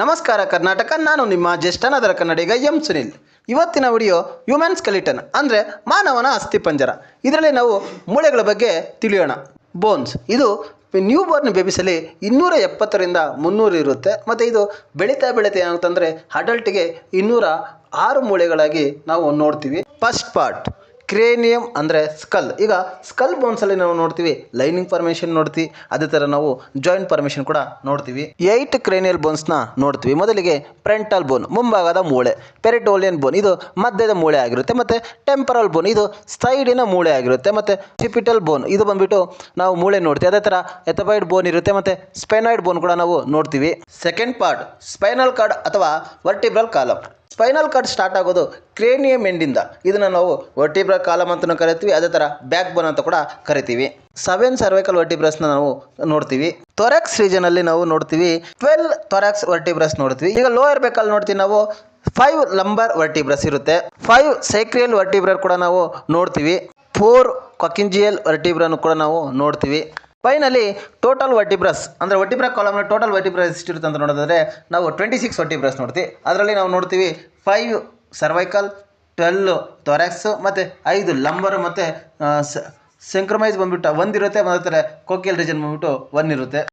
ನಮಸ್ಕಾರ ಕರ್ನಾಟಕ, ನಾನು ನಿಮ್ಮ ಜ್ಯೇಷ್ಠನಾದರ ಕನ್ನಡಿಗ ಎಂ ಸುನಿಲ್. ಇವತ್ತಿನ ವಿಡಿಯೋ ಹ್ಯೂಮನ್ ಸ್ಕೆಲಿಟನ್ ಅಂದರೆ ಮಾನವನ ಅಸ್ಥಿಪಂಜರ ಇದರಲ್ಲಿ ನಾವು ಮೂಳೆಗಳ ಬಗ್ಗೆ ತಿಳಿಯೋಣ. ಬೋನ್ಸ್ ಇದು ನ್ಯೂ ಬೋರ್ನ್ ಬೇಬಿಸಲಿ ಇನ್ನೂರ ಎಪ್ಪತ್ತರಿಂದ ಮುನ್ನೂರು ಇರುತ್ತೆ. ಮತ್ತು ಇದು ಬೆಳೀತಾ ಬೆಳೀತಾ ಏನಂತಂದರೆ ಅಡಲ್ಟಿಗೆ ಇನ್ನೂರ ಆರು ಮೂಳೆಗಳಾಗಿ ನಾವು ನೋಡ್ತೀವಿ. ಫಸ್ಟ್ ಪಾರ್ಟ್ ಕ್ರೇನಿಯಮ್ ಅಂದರೆ ಸ್ಕಲ್ ಈಗ ಸ್ಕಲ್ ಬೋನ್ಸಲ್ಲಿ ನಾವು ನೋಡ್ತೀವಿ ಲೈನಿಂಗ್ ಫಾರ್ಮೇಷನ್ ನೋಡ್ತೀವಿ, ಅದೇ ಥರ ನಾವು ಜಾಯಿಂಟ್ ಫಾರ್ಮೇಷನ್ ಕೂಡ ನೋಡ್ತೀವಿ. ಏಯ್ಟ್ ಕ್ರೇನಿಯಲ್ ಬೋನ್ಸ್ನ ನೋಡ್ತೀವಿ. ಮೊದಲಿಗೆ ಪ್ರೆಂಟಲ್ ಬೋನ್ ಮುಂಭಾಗದ ಮೂಳೆ ಪೆರಿಟೋಲಿಯನ್ ಬೋನ್ ಇದು ಮಧ್ಯದ ಮೂಳೆ ಆಗಿರುತ್ತೆ. ಮತ್ತು ಟೆಂಪರಲ್ ಬೋನ್ ಇದು ಸೈಡಿನ ಮೂಳೆ ಆಗಿರುತ್ತೆ. ಮತ್ತು ಸಿಪಿಟಲ್ ಬೋನ್ ಇದು ಬಂದ್ಬಿಟ್ಟು ನಾವು ಮೂಳೆ ನೋಡ್ತೀವಿ. ಅದೇ ಥರ ಎಥಬೈಡ್ ಬೋನ್ ಇರುತ್ತೆ, ಮತ್ತು ಸ್ಪೆನಾಯ್ಡ್ ಬೋನ್ ಕೂಡ ನಾವು ನೋಡ್ತೀವಿ. ಸೆಕೆಂಡ್ ಪಾರ್ಟ್ ಸ್ಪೈನಲ್ ಕಾರ್ಡ್ ಅಥವಾ vertebral column spinal cord start ಆಗೋದು ಕ್ರೇನಿಯಮ್ ಎಂಡಿಂದ. ಇದನ್ನು ನಾವು ವರ್ಟಿಬ್ರ ಕಾಲಮ್ ಅಂತ ಕರಿತೀವಿ, ಅದೇ ಥರ ಬ್ಯಾಕ್ ಬೋನ್ ಅಂತ ಕೂಡ ಕರಿತೀವಿ. ಸೆವೆನ್ ಸರ್ವೈಕಲ್ ವರ್ಟಿಬ್ರಸ್ನ ನಾವು ನೋಡ್ತೀವಿ. ತೊರಾಕ್ಸ್ ರೀಜನಲ್ಲಿ ನಾವು ನೋಡ್ತೀವಿ. ಟ್ವೆಲ್ ತೊರಾಕ್ಸ್ ವರ್ಟಿಬ್ರಸ್ ನೋಡ್ತೀವಿ. ಈಗ ಲೋಯರ್ ಬೇಕಲ್ಲಿ ನೋಡ್ತೀವಿ ನಾವು ಫೈವ್ ಲಂಬರ್ ವರ್ಟಿಬ್ರಸ್ ಇರುತ್ತೆ. ಫೈವ್ ಸೈಕ್ರಿಯಲ್ ವರ್ಟಿಬ್ರರ್ ಕೂಡ ನಾವು ನೋಡ್ತೀವಿ. ಫೋರ್ ಕೊಕಿಂಜಿಯಲ್ ವರ್ಟಿಬ್ರನ್ನು ಕೂಡ ನಾವು ನೋಡ್ತೀವಿ. ಫೈನಲಿ ಟೋಟಲ್ ವರ್ಟಿಬ್ರಸ್ ಅಂದರೆ ವರ್ಟಿಬ್ರ ಕಾಲಮ್ನ ಟೋಟಲ್ ವರ್ಟಿಬ್ರಸ್ ಎಷ್ಟಿರುತ್ತೆ ಅಂತ ನೋಡೋದಾದರೆ, ನಾವು ಟ್ವೆಂಟಿ ಸಿಕ್ಸ್ ವರ್ಟಿಬ್ರಸ್ ನೋಡ್ತೀವಿ. ಅದರಲ್ಲಿ ನಾವು ನೋಡ್ತೀವಿ ಫೈವ್ ಸರ್ವೈಕಲ್ ಟ್ವೆಲ್ ತೊರಾಕ್ಸು ಮತ್ತು ಐದು ಲಂಬರ್ ಮತ್ತು ಸೆಂಕ್ರಮೈಸ್ ಬಂದುಬಿಟ್ಟು ಒಂದಿರುತ್ತೆ ಮತ್ತು ಕೋಕಿಯಲ್ ರೀಜನ್ ಬಂದುಬಿಟ್ಟು ಒನ್ ಇರುತ್ತೆ